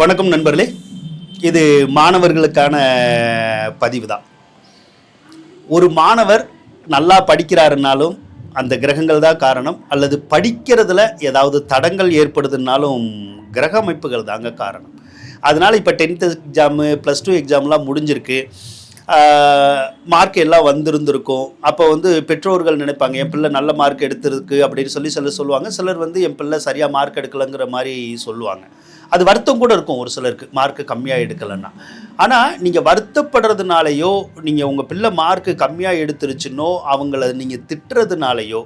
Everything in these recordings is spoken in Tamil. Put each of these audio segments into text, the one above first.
வணக்கம் நண்பர்களே. இது மாணவர்களுக்கான பதிவு தான் ஒரு மாணவர் நல்லா படிக்கிறாருனாலும் அந்த கிரகங்கள் தான் காரணம். அல்லது படிக்கிறதுல ஏதாவது தடங்கள் ஏற்படுதுனாலும் கிரக அமைப்புகள் தாங்க காரணம். அதனால் இப்போ டென்த்து எக்ஸாமு ப்ளஸ் டூ எக்ஸாம்லாம் முடிஞ்சிருக்கு. மார்க் எல்லாம் வந்திருந்திருக்கும். அப்போ வந்து பெற்றோர்கள் நினைப்பாங்க என் பிள்ளை நல்ல மார்க் எடுத்திருக்கு அப்படின்னு சொல்லி சிலர் சொல்லுவாங்க. சிலர் வந்து என் பிள்ளை சரியாக மார்க் எடுக்கலைங்கிற மாதிரி சொல்லுவாங்க. அது வருத்தம் கூட இருக்கும் ஒரு சிலருக்கு. மார்க்கு கம்மியாக எடுக்கலைன்னா. ஆனால் நீங்கள் வருத்தப்படுறதுனாலையோ நீங்கள் உங்கள் பிள்ளை மார்க்கு கம்மியாக எடுத்துருச்சுன்னோ அவங்கள நீங்கள் திட்டுறதுனாலையோ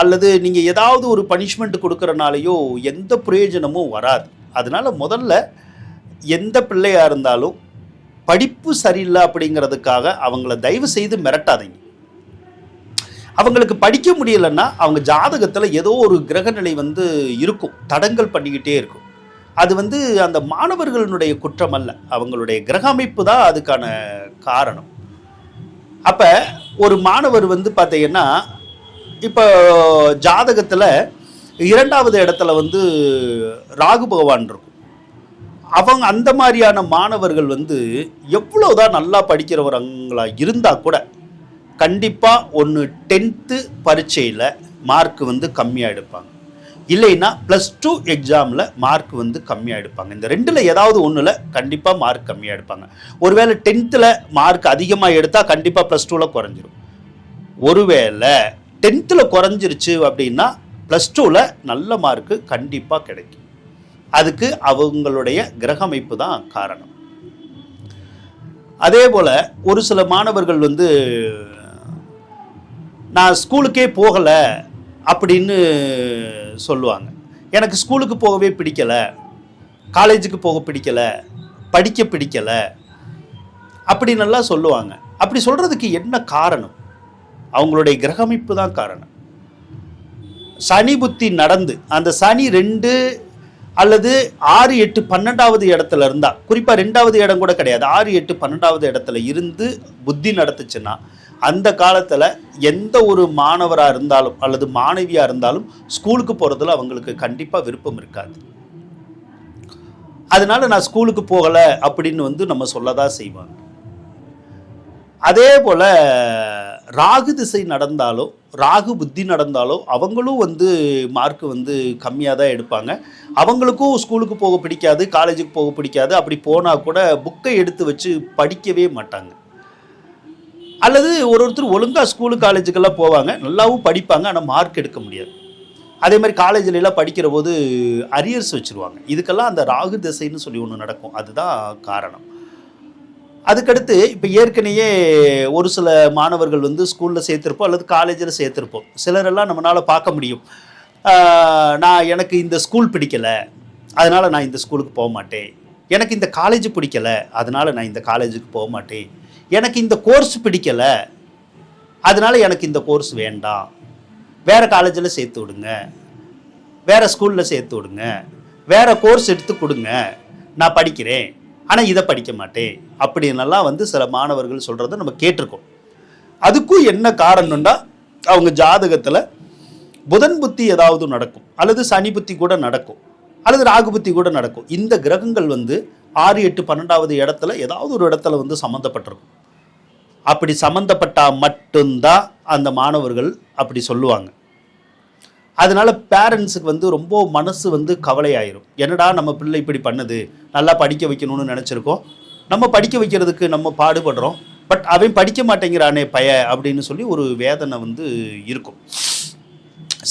அல்லது நீங்கள் ஏதாவது ஒரு பனிஷ்மெண்ட் கொடுக்கறனாலையோ எந்த பிரயோஜனமும் வராது. அதனால் முதல்ல எந்த பிள்ளையாக இருந்தாலும் படிப்பு சரியில்லை அப்படிங்கிறதுக்காக அவங்கள தயவு செய்து மிரட்டாதீங்க. அவங்களுக்கு படிக்க முடியலன்னா அவங்க ஜாதகத்தில் ஏதோ ஒரு கிரகநிலை வந்து இருக்கும். தடங்கள் பண்ணிக்கிட்டே இருக்கும். அது வந்து அந்த மாணவர்களுடைய குற்றம் அல்ல அவங்களுடைய கிரக அமைப்பு தான் அதுக்கான காரணம். அப்போ ஒரு மாணவர் வந்து பார்த்தீங்கன்னா இப்போ ஜாதகத்தில் இரண்டாவது இடத்துல வந்து ராகு பகவான் இருக்கும். அவங்க அந்த மாதிரியான மாணவர்கள் வந்து எவ்வளோதான் நல்லா படிக்கிறவங்களா இருந்தால் கூட கண்டிப்பாக ஒன்று டென்த்து பரீட்சையில் மார்க் வந்து கம்மியாக எடுப்பாங்க. இல்லைன்னா ப்ளஸ் டூ எக்ஸாமில் மார்க் வந்து கம்மியாக எடுப்பாங்க. இந்த ரெண்டில் ஏதாவது ஒன்றில் கண்டிப்பாக மார்க் கம்மியாக எடுப்பாங்க. ஒருவேளை டென்த்தில் மார்க் அதிகமாக எடுத்தால் கண்டிப்பாக ப்ளஸ் டூவில் குறைஞ்சிரும். ஒருவேளை டென்த்தில் குறைஞ்சிருச்சு அப்படின்னா ப்ளஸ் டூவில் நல்ல மார்க்கு கண்டிப்பாக கிடைக்கும். அதுக்கு அவங்களுடைய கிரக அமைப்பு தான் காரணம். அதே போல் ஒரு சில மாணவர்கள் வந்து நான் ஸ்கூலுக்கே போகலை அப்படின்னு சொல்லுவாங்க. எனக்கு ஸ்கூலுக்கு போகவே பிடிக்கலை. காலேஜுக்கு போக பிடிக்கலை. படிக்க பிடிக்கலை. அப்படின்னெல்லாம் சொல்லுவாங்க. அப்படி சொல்கிறதுக்கு என்ன காரணம்? அவங்களுடைய கிரகமிப்பு தான் காரணம். சனி புத்தி நடந்து அந்த சனி ரெண்டு அல்லது ஆறு எட்டு பன்னெண்டாவது இடத்துல இருந்தால் குறிப்பாக ரெண்டாவது இடம் கூட கிடையாது. ஆறு எட்டு பன்னெண்டாவது இடத்துல இருந்து புத்தி நடத்துச்சுன்னா அந்த காலத்தில் எந்த ஒரு மாணவராக இருந்தாலும் அல்லது மாணவியாக இருந்தாலும் ஸ்கூலுக்கு போகிறதுல அவங்களுக்கு கண்டிப்பாக விருப்பம் இருக்காது. அதனால நான் ஸ்கூலுக்கு போகலை அப்படின்னு வந்து நம்ம சொல்லதான் செய்வாங்க. அதே போல் ராகு திசை நடந்தாலோ ராகு புத்தி நடந்தாலோ அவங்களும் வந்து மார்க் வந்து கம்மியாக தான் எடுப்பாங்க. அவங்களுக்கும் ஸ்கூலுக்கு போக பிடிக்காது காலேஜுக்கு போக பிடிக்காது. அப்படி போனால் கூட புக்கை எடுத்து வச்சு படிக்கவே மாட்டாங்க. அல்லது ஒரு ஒருத்தர் ஒழுங்காக ஸ்கூலு காலேஜுக்கெல்லாம் போவாங்க. நல்லாவும் படிப்பாங்க ஆனால் மார்க் எடுக்க முடியாது. அதே மாதிரி காலேஜ்ல எல்லாம் படிக்கிற போது அரியர்ஸ் வச்சுருவாங்க. இதுக்கெல்லாம் அந்த ராகு திசைன்னு சொல்லி ஒன்று நடக்கும். அதுதான் காரணம். அதுக்கடுத்து இப்போ ஏற்கனவே ஒரு சில மாணவர்கள் வந்து ஸ்கூலில் சேர்த்துருப்போம் அல்லது காலேஜில் சேர்த்துருப்போம். சிலரெல்லாம் நம்மளால் பார்க்க முடியும். நான் எனக்கு இந்த ஸ்கூல் பிடிக்கலை. அதனால் நான் இந்த ஸ்கூலுக்கு போக மாட்டேன். எனக்கு இந்த காலேஜ் பிடிக்கலை. அதனால் நான் இந்த காலேஜுக்கு போக மாட்டேன். எனக்கு இந்த கோர்ஸ் பிடிக்கலை. அதனால் எனக்கு இந்த கோர்ஸ் வேண்டாம். வேறு காலேஜில் சேர்த்து விடுங்க. வேறு ஸ்கூலில் சேர்த்து விடுங்க. வேறு கோர்ஸ் எடுத்து கொடுங்க. நான் படிக்கிறேன். ஆனால் இதை படிக்க மாட்டேன். அப்படின்னெல்லாம் வந்து சில மாணவர்கள் சொல்கிறத நம்ம கேட்டிருக்கோம். அதுக்கும் என்ன காரணம்னா அவங்க ஜாதகத்தில் புதன் புத்தி ஏதாவது நடக்கும். அல்லது சனி புத்தி கூட நடக்கும். அல்லது ராகு புத்தி கூட நடக்கும். இந்த கிரகங்கள் வந்து ஆறு எட்டு பன்னெண்டாவது இடத்துல ஏதாவது ஒரு இடத்துல வந்து சம்மந்தப்பட்டிருக்கும் அப்படி சம்மந்தப்பட்டால் மட்டும்தான் அந்த மாணவர்கள் அப்படி சொல்லுவாங்க. அதனால் பேரண்ட்ஸுக்கு வந்து ரொம்ப மனசு வந்து கவலையாயிரும். என்னடா நம்ம பிள்ளை இப்படி பண்ணுது? நல்லா படிக்க வைக்கணும்னு நினச்சிருக்கோம். நம்ம படிக்க வைக்கிறதுக்கு நம்ம பாடுபடுறோம். பட் அவன் படிக்க மாட்டேங்கிறானே பய அப்படின்னு சொல்லி ஒரு வேதனை வந்து இருக்கும்.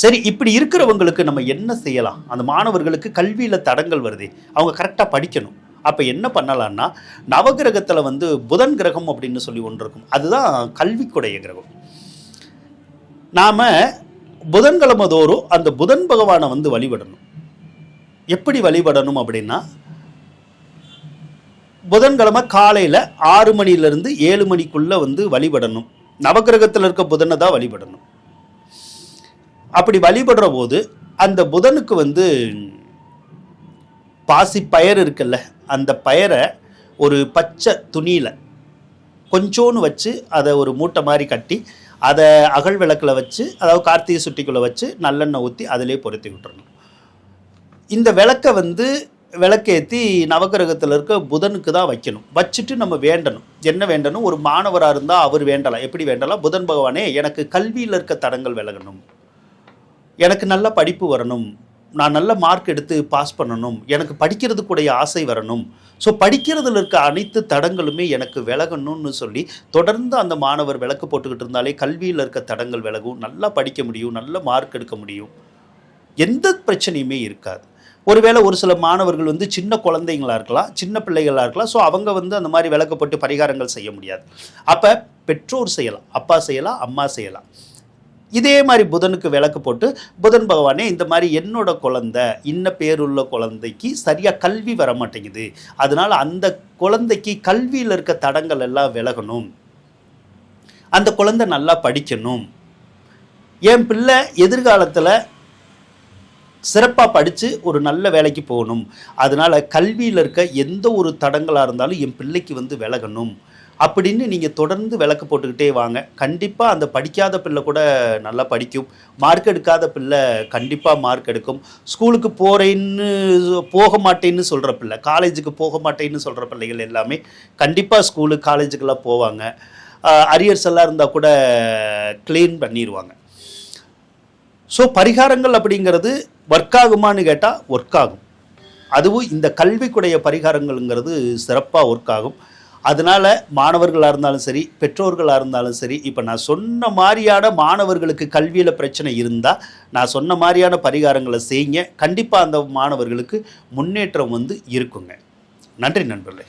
சரி இப்படி இருக்கிறவங்களுக்கு நம்ம என்ன செய்யலாம்? அந்த மாணவர்களுக்கு கல்வியில் தடங்கள் வருது. அவங்க கரெக்டாக படிக்கணும். அப்போ என்ன பண்ணலான்னா நவகிரகத்தில் வந்து புதன் கிரகம் அப்படின்னு சொல்லி ஒன்று இருக்கும். அதுதான் கல்விக்குடைய கிரகம். நாம் புதன்கிழமை தோறும் அந்த புதன் பகவானை வந்து வழிபடணும். எப்படி வழிபடணும் அப்படின்னா புதன்கிழமை காலையில் ஆறு மணிலேருந்து ஏழு மணிக்குள்ளே வந்து வழிபடணும். நவகிரகத்தில் இருக்க புதனை தான் வழிபடணும். அப்படி வழிபடுற போது அந்த புதனுக்கு வந்து பாசி பயர் இருக்குல்ல அந்த பயரை ஒரு பச்சை துணியில் கொஞ்சோன்னு வச்சு அதை ஒரு மூட்டை மாதிரி கட்டி அதை அகல் விளக்கில் வச்சு அதாவது கார்த்திகை சுட்டிக்குள்ளே வச்சு நல்லெண்ணெய் ஊற்றி அதிலே பொருத்தி விட்டுறணும். இந்த விளக்கை வந்து விளக்கேற்றி நவக்கிரகத்தில் இருக்க புதனுக்கு தான் வைக்கணும். வச்சுட்டு நம்ம வேண்டணும். என்ன வேண்டணும்? ஒரு மாணவராக இருந்தால் அவர் வேண்டலாம். எப்படி வேண்டலாம்? புதன் பகவானே எனக்கு கல்வியில் இருக்க தடங்கள் விலகணும். எனக்கு நல்ல படிப்பு வரணும். நான் நல்ல மார்க் எடுத்து பாஸ் பண்ணணும். எனக்கு படிக்கிறதுக்குடைய ஆசை வரணும். ஸோ படிக்கிறதுல இருக்க அனைத்து தடங்களுமே எனக்கு விலகணும்னு சொல்லி தொடர்ந்து அந்த மாணவர் விளக்கு போட்டுக்கிட்டு இருந்தாலே கல்வியில் இருக்க தடங்கள் விலகும். நல்லா படிக்க முடியும் நல்ல மார்க் எடுக்க முடியும். எந்த பிரச்சனையுமே இருக்காது. ஒருவேளை ஒரு சில மாணவர்கள் வந்து சின்ன குழந்தைங்களா இருக்கலாம் சின்ன பிள்ளைகளாக இருக்கலாம். ஸோ அவங்க வந்து அந்த மாதிரி விளக்கப்பட்டு பரிகாரங்கள் செய்ய முடியாது. அப்போ பெற்றோர் செய்யலாம் அப்பா செய்யலாம் அம்மா செய்யலாம். இதே மாதிரி புதனுக்கு விளக்கு போட்டு புதன் பகவானே இந்த மாதிரி என்னோட குழந்தை இன்ன பேருள்ள குழந்தைக்கு சரியாக கல்வி வர மாட்டேங்குது. அதனால் அந்த குழந்தைக்கு கல்வியில் இருக்க தடங்கள் எல்லாம் விலகணும். அந்த குழந்தை நல்லா படிக்கணும். என் பிள்ளை எதிர்காலத்தில் சிறப்பாக படித்து ஒரு நல்ல வேலைக்கு போகணும். அதனால் கல்வியில் இருக்க எந்த ஒரு தடங்களாக இருந்தாலும் என் பிள்ளைக்கு வந்து விலகணும். அப்படின்னு நீங்கள் தொடர்ந்து விளக்கு போட்டுக்கிட்டே வாங்க. கண்டிப்பாக அந்த படிக்காத பிள்ளை கூட நல்லா படிக்கும். மார்க் எடுக்காத பிள்ளை கண்டிப்பாக மார்க் எடுக்கும். ஸ்கூலுக்கு போகிறேன்னு போக மாட்டேன்னு சொல்கிற பிள்ளை காலேஜுக்கு போக மாட்டேன்னு சொல்கிற பிள்ளைகள் எல்லாமே கண்டிப்பாக ஸ்கூலு காலேஜுக்கெல்லாம் போவாங்க. அரியர்ஸ் எல்லாம் இருந்தால் கூட க்ளீன் பண்ணிடுவாங்க ஸோ பரிகாரங்கள் அப்படிங்கிறது ஒர்க் ஆகுமான்னு கேட்டால் ஒர்க் ஆகும். அதுவும் இந்த கல்விக்குடைய பரிகாரங்கள்ங்கிறது சிறப்பாக ஒர்க் ஆகும். அதனால் மாணவர்களாக இருந்தாலும் சரி பெற்றோர்களாக இருந்தாலும் சரி இப்போ நான் சொன்ன மாதிரியான மாணவர்களுக்கு கல்வியில் பிரச்சனை இருந்தால் நான் சொன்ன மாதிரியான பரிகாரங்களை செய்யுங்க. கண்டிப்பாக அந்த மாணவர்களுக்கு முன்னேற்றம் வந்து இருக்குங்க. நன்றி நண்பர்களே.